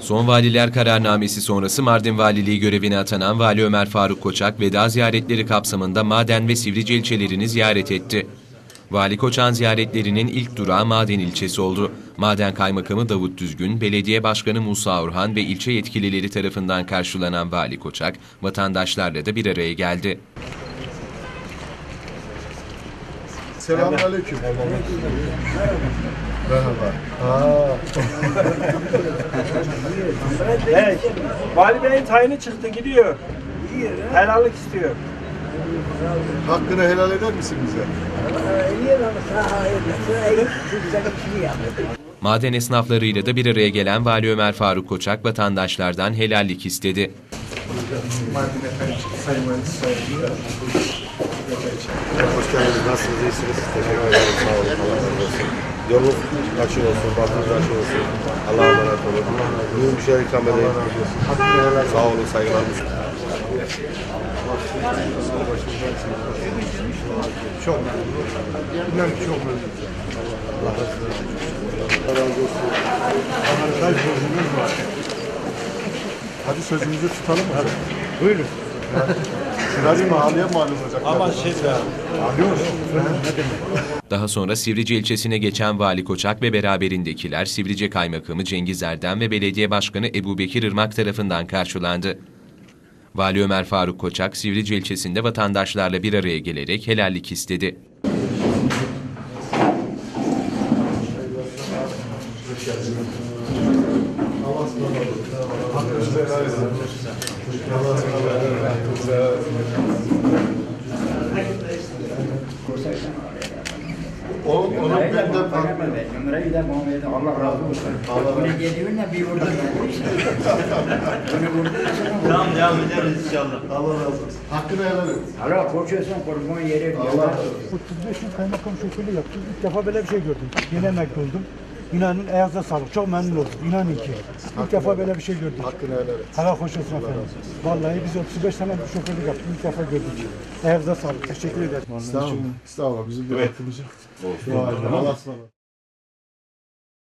Son valiler kararnamesi sonrası Mardin Valiliği görevine atanan Vali Ömer Faruk Koçak veda ziyaretleri kapsamında Maden ve Sivrice ilçelerini ziyaret etti. Vali Koçak'ın ziyaretlerinin ilk durağı Maden ilçesi oldu. Maden Kaymakamı Davut Düzgün, Belediye Başkanı Musa Orhan ve ilçe yetkilileri tarafından karşılanan Vali Koçak, vatandaşlarla da bir araya geldi. Selamünaleyküm. Merhaba. Aa, Evet. Vali Bey'in tayini çıktı gidiyor. Helallik istiyor. hakkını helal eder misin bize? Maden esnaflarıyla da bir araya gelen Vali Ömer Faruk Koçak vatandaşlardan helallik istedi. Hoş geldiniz. Nasılsınız? İyisiniz? Teşekkür ederim. Sağ olun. Allah razı olsun. Yolunuz açık olsun. Bahtınız açık olsun. Allah'a emanet olun. Bugün bir şey ikram edeyim. Sağ olun. Saygılar. Çok. İnan ki çok memnunum. Allah razı olsun. Harika bir sözümüz var. Hadi sözümüzü tutalım mı? Buyurun. Biraz mahalle mal olacak. Ama şey Alıyor. Ne demek? Daha sonra Sivrice ilçesine geçen Vali Koçak ve beraberindekiler Sivrice Kaymakamı Cengiz Erdem ve Belediye Başkanı Ebu Bekir Irmak tarafından karşılandı. Vali Ömer Faruk Koçak, Sivrice ilçesinde vatandaşlarla bir araya gelerek helallik istedi. Onun, onun benden farklı. Ömre'yi de Muhammed'e Allah razı olsun. Bunu geliyor ne bir vurdu. Bunu vurdu Tamam devam ederiz inşallah. Allah razı olsun. Hakkını helal et. Hala koşuyorsun korkma yeri. Allah razı olsun. 35 yıl kaymakam şoförlüğü yaptım. İlk defa böyle bir şey gördüm. Yine emekli oldum. İnanın ayağınıza sağlık. Çok memnun oldum. İnanın ki. İlk defa böyle bir şey gördüm. Hakkını helal et. Hala hoş olsun efendim. Vallahi biz 35 sene bir şoförlük yaptık. İlk defa gördük. Ayağınıza sağlık. Teşekkür ederim. Sağ olun. Sağ olun. Bizim bir hakkımız yok. Olsun. Allah ısmarladık.